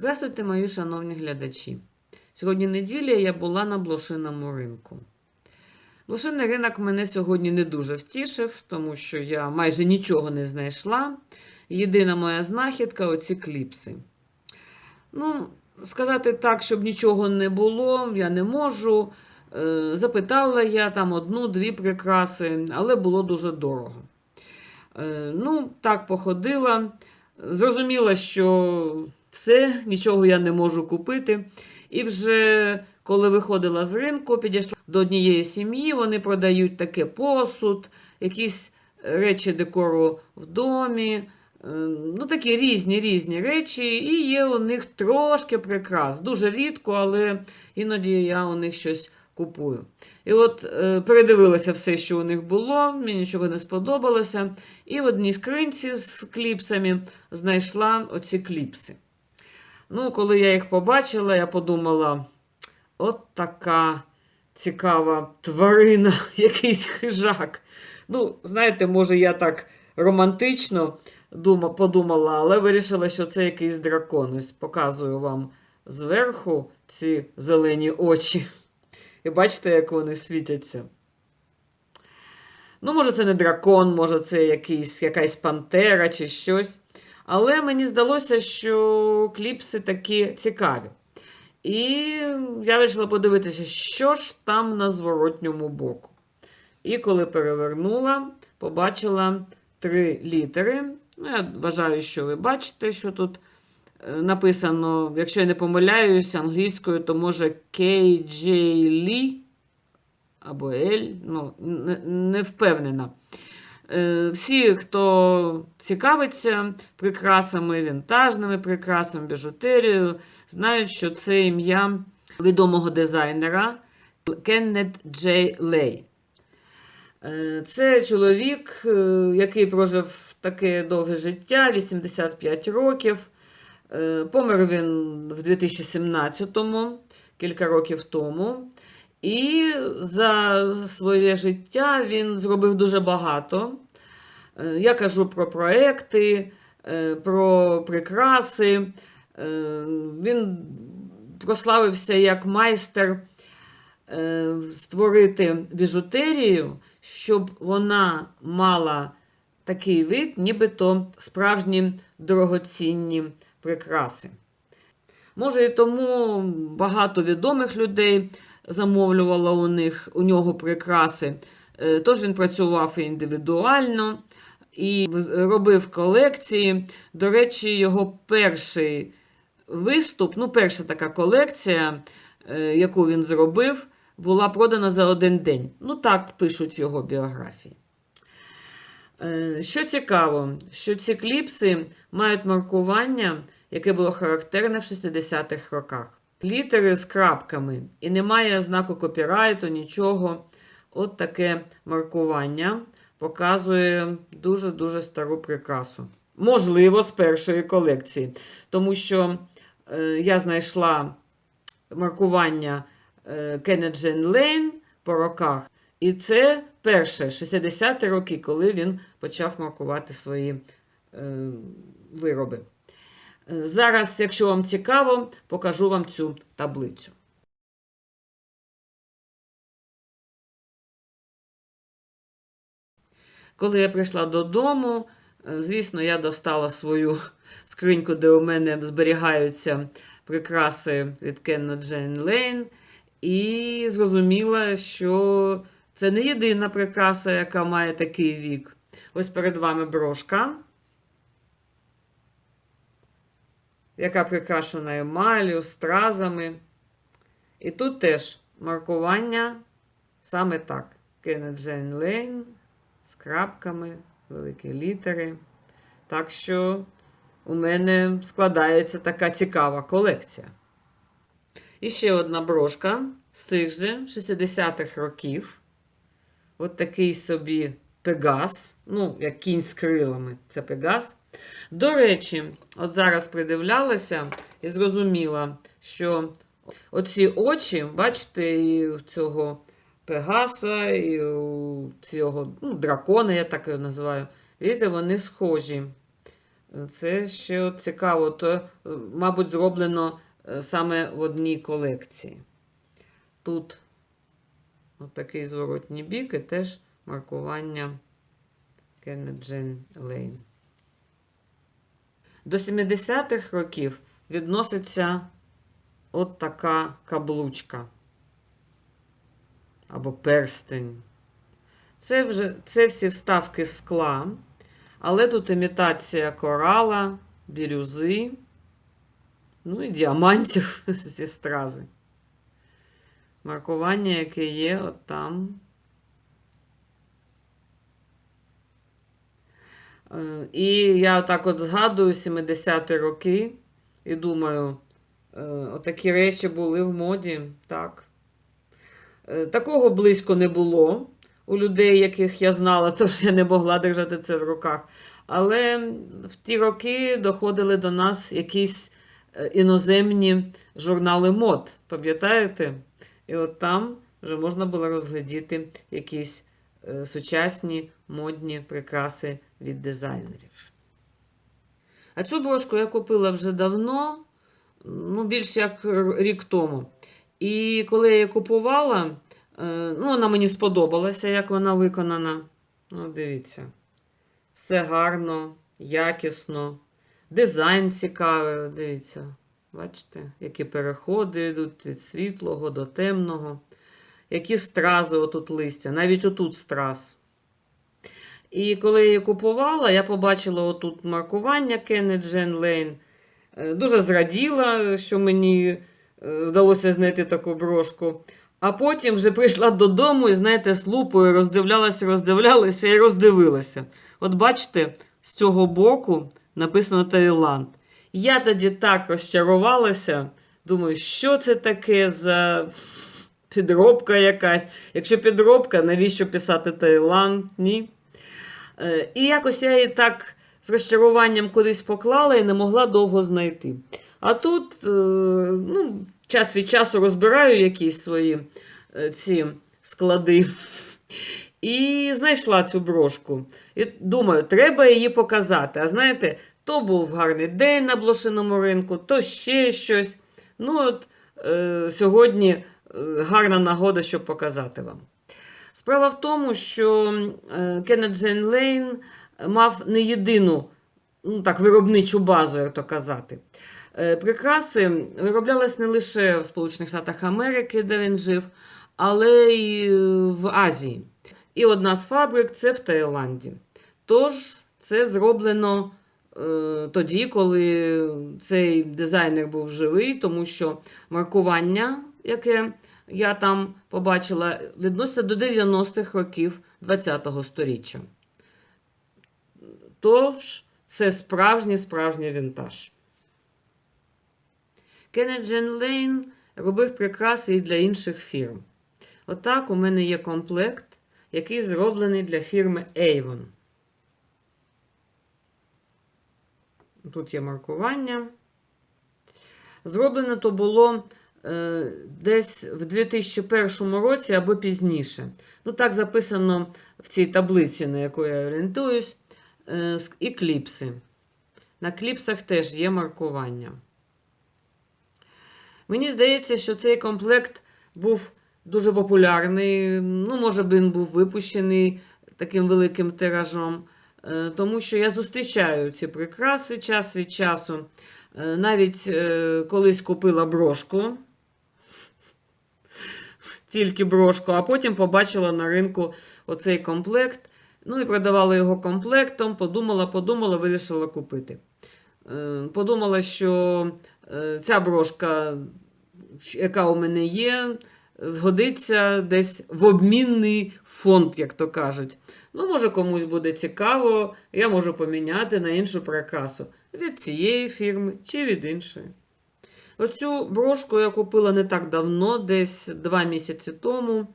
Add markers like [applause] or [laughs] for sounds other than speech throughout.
Здравствуйте, мої шановні глядачі. Сьогодні неділя я була на блошиному ринку. Блошиний ринок мене сьогодні не дуже втішив, тому що я майже нічого не знайшла. Єдина моя знахідка оці кліпси. Ну, сказати так, щоб нічого не було, я не можу. Е, Запитала я там одну-дві прикраси, але було дуже дорого. Е, Ну, так походила. Зрозуміла, що все, нічого я не можу купити. І вже коли виходила з ринку, підійшла до однієї сім'ї, вони продають таке посуд, якісь речі декору в домі. е, Ну, такі різні різні речі, і є у них трошки прикрас. Дуже рідко, але іноді я у них щось купую. І от е, передивилася все, що у них було, мені нічого не сподобалося. І в одній скринці з кліпсами знайшла оці кліпси. Ну, коли я їх побачила, я подумала: от така цікава тварина, [laughs] якийсь хижак. Ну, знаєте, може, я так романтично дума, подумала, але вирішила, що це якийсь дракон. Ось показую вам зверху ці зелені очі. І бачите, як вони світяться. Ну, може, це не дракон, може, це якийсь, якась пантера чи щось. Але мені здалося, що кліпси такі цікаві. І я вирішила подивитися, що ж там на зворотньому боку. І коли перевернула, побачила три літери. Ну, я вважаю, що ви бачите, що тут е, написано, якщо я не помиляюсь англійською, то може KJ Lee або L, ну, не, не впевнена. Е, Всі, хто цікавиться прикрасами, вінтажними прикрасами, біжутерією, знають, що це ім'я відомого дизайнера Кеннет Джей Лей. Е, Це чоловік, е, який прожив таке довге життя, 85 років. Помер він в 2017-му, кілька років тому. І за своє життя він зробив дуже багато. Е, Я кажу про проекти, е, про прикраси. Е, Він прославився як майстер створити біжутерію, щоб вона мала такий вид, нібито справжні дорогоцінні прикраси. Може, і тому багато відомих людей замовлювало у них у нього прикраси. Е, Тож він працював індивідуально і робив колекції. До речі, його перший виступ, ну, перша така колекція, е, яку він зробив, була продана за один день. Ну, так пишуть в його біографії. Е, Що цікаво, що ці кліпси мають маркування, яке було характерне в 60-х роках. Літери з крапками, і немає знаку копірайту, нічого. От таке маркування показує дуже-дуже стару прикрасу. Можливо, з першої колекції. Тому що е, я знайшла маркування е, Jane Lane по роках. І це перше 60-ті роки, коли він почав маркувати свої е, вироби. Зараз, якщо вам цікаво, покажу вам цю таблицю. Коли я прийшла додому, е, звісно, я достала свою скриньку, де у мене зберігаються прикраси від Кенна Джейн Лейн, і зрозуміла, що це не єдина прикраса, яка має такий вік. Ось перед вами брошка, яка прикрашена емаллю, стразами. І тут теж маркування саме так. Джейн Лейн з крапками, великі літери. Так що у мене складається така цікава колекція. І ще одна брошка з тих же 60-х років. От такий собі пегас. Ну, як кінь з крилами, це пегас. До речі, от зараз придивлялася і зрозуміла, що оці очі, бачите, і цього пегаса, і цього ну, дракона, я так його називаю, видите, вони схожі. Це ще цікаво, то, е, мабуть, зроблено е, саме в одній колекції. Тут от такий зворотній бік і теж маркування Kenneth Джен Лейн. До 70-х років відноситься от така каблучка або перстень. Це, вже, це всі вставки скла, але тут імітація корала, бірюзи, ну і діамантів [laughs] зі стрази. Маркування, яке є от там. І я так от згадую 70-ті роки і думаю, е, отакі речі були в моді, так. Е, Такого близько не було у людей, яких я знала, [laughs] тож я не могла держати це в руках. Але в ті роки доходили до нас якісь е, іноземні журнали мод, пам'ятаєте? І от там вже можна було розглядіти якісь е, сучасні модні прикраси від дизайнерів. А цю брошку я купила вже давно, ну, більш як рік тому. І коли я її купувала, е, ну, вона мені сподобалася, як вона виконана. Ну, дивіться. Все гарно, якісно, дизайн цікавий, дивіться. Бачите, які переходи йдуть від світлого до темного, які стрази отут листя, навіть отут страз. І коли я її купувала, я побачила отут маркування Kenneth Джен Лейн. Е, Дуже зраділа, що мені е, вдалося знайти таку брошку. А потім вже прийшла додому і, знаєте, з лупою роздивлялася, роздивлялася і роздивилася. От бачите, з цього боку написано Таїланд. Я тоді так розчарувалася. Думаю, що це таке за підробка якась. Якщо підробка, навіщо писати Таїланд? Ні. Е, І якось я її так з розчаруванням кудись поклала і не могла довго знайти. А тут е, ну, час від часу розбираю якісь свої е, ці склади. І знайшла цю брошку. І думаю, треба її показати. А знаєте, то був гарний день на блошиному ринку, то ще щось. Ну, от е, сьогодні гарна нагода, щоб показати вам. Справа в тому, що е, Кеннет Джейн Лейн мав не єдину ну, так, виробничу базу, як то казати. Е, Прикраси вироблялись не лише в Сполучених Штатах Америки, де він жив, але й в Азії. І одна з фабрик це в Таїланді. Тож це зроблено е, тоді, коли цей дизайнер був живий, тому що маркування, яке я там побачила, відноситься до 90-х років ХХ століття. Тож, це справжній справжній вінтаж. Кеннет Джен Лейн робив прикраси і для інших фірм. Отак у мене є комплект, який зроблений для фірми Avon. Тут є маркування. Зроблено то було десь в 2001 році або пізніше. Ну, так записано в цій таблиці, на яку я орієнтуюсь, е, і кліпси. На кліпсах теж є маркування. Мені здається, що цей комплект був дуже популярний. Ну, може він був випущений таким великим тиражом, е, тому що я зустрічаю ці прикраси час від часу. Е, Навіть е, колись купила брошку, тільки брошку, а потім побачила на ринку оцей комплект. Ну і продавала його комплектом, подумала, подумала, вирішила купити. Е, Подумала, що е, ця брошка, яка у мене є, згодиться десь в обмінний фонд, як то кажуть. Ну, може, комусь буде цікаво, я можу поміняти на іншу прикрасу від цієї фірми чи від іншої. Оцю брошку я купила не так давно, десь два місяці тому.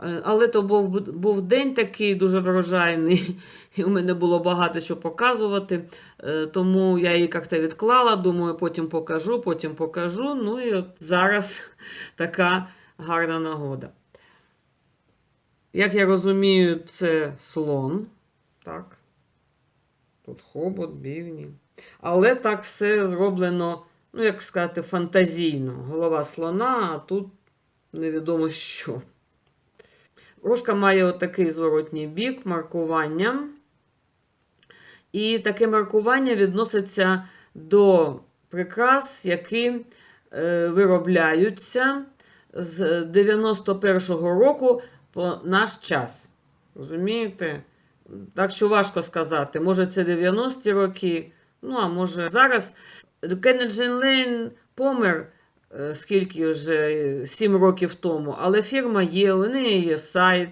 Е, Але то був, був день такий дуже врожайний, і у мене було багато що показувати. Е, Тому я її як-то відклала, думаю, потім покажу, потім покажу. Ну і от зараз [laughs] така гарна нагода. Як я розумію, це слон. Так. Тут хобот, бівні. Але так все зроблено, ну, як сказати, фантазійно. Голова слона, а тут невідомо що. Брошка має отакий зворотній бік, маркування. І таке маркування відноситься до прикрас, які е, виробляються з 91-го року по наш час. Розумієте? Так що важко сказати. Може, це 90-ті роки, ну а може зараз. Кеннеджен Лейн помер е, скільки вже 7 років тому, але фірма є, у неї є сайт.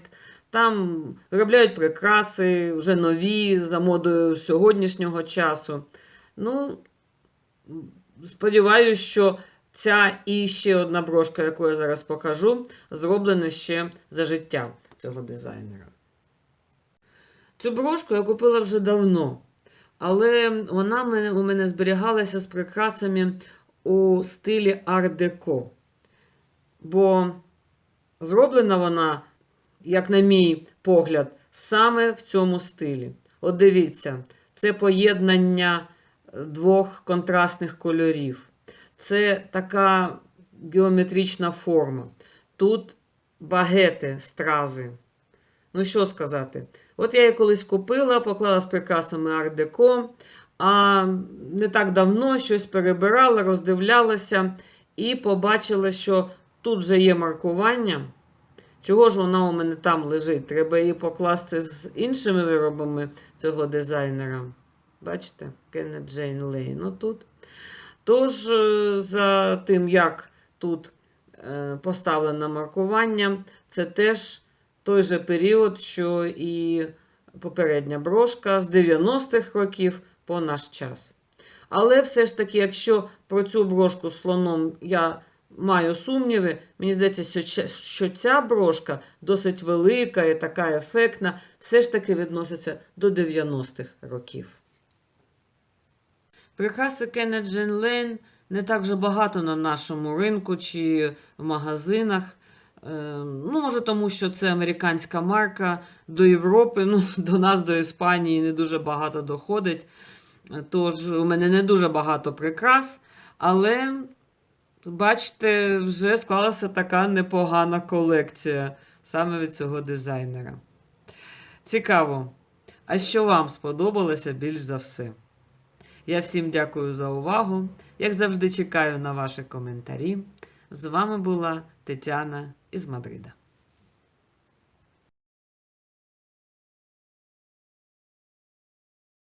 Там виробляють прикраси вже нові за модою сьогоднішнього часу. Ну, сподіваюся, що ця і ще одна брошка, яку я зараз покажу, зроблена ще за життя цього дизайнера. Цю брошку я купила вже давно, але вона у мене зберігалася з прикрасами у стилі ар-деко. Бо зроблена вона, як на мій погляд, саме в цьому стилі. От дивіться, це поєднання двох контрастних кольорів. Це така геометрична форма. Тут багети, стрази. Ну, що сказати? От я її колись купила, поклала з прикрасами ар-деко, а не так давно щось перебирала, роздивлялася і побачила, що тут же є маркування. Чого ж вона у мене там лежить? Треба її покласти з іншими виробами цього дизайнера. Бачите, Кеннет Джейн Лейн. Ну, тут. Тож, е, за тим, як тут е, поставлено маркування, це теж той же період, що і попередня брошка з 90-х років по наш час. Але все ж таки, якщо про цю брошку з слоном я маю сумніви, мені здається, що ця- брошка досить велика і така ефектна, все ж таки відноситься до 90-х років. Прикраси Кеннет Джен Лейн не так же багато на нашому ринку чи в магазинах. Е, Ну, може, тому що це американська марка до Європи, ну, [laughs] до нас, до Іспанії, не дуже багато доходить. Тож у мене не дуже багато прикрас, але, бачите, вже склалася така непогана колекція саме від цього дизайнера. Цікаво. А що вам сподобалося більш за все? Я всім дякую за увагу. Як завжди, чекаю на ваші коментарі. З вами була Тетяна із Мадрида.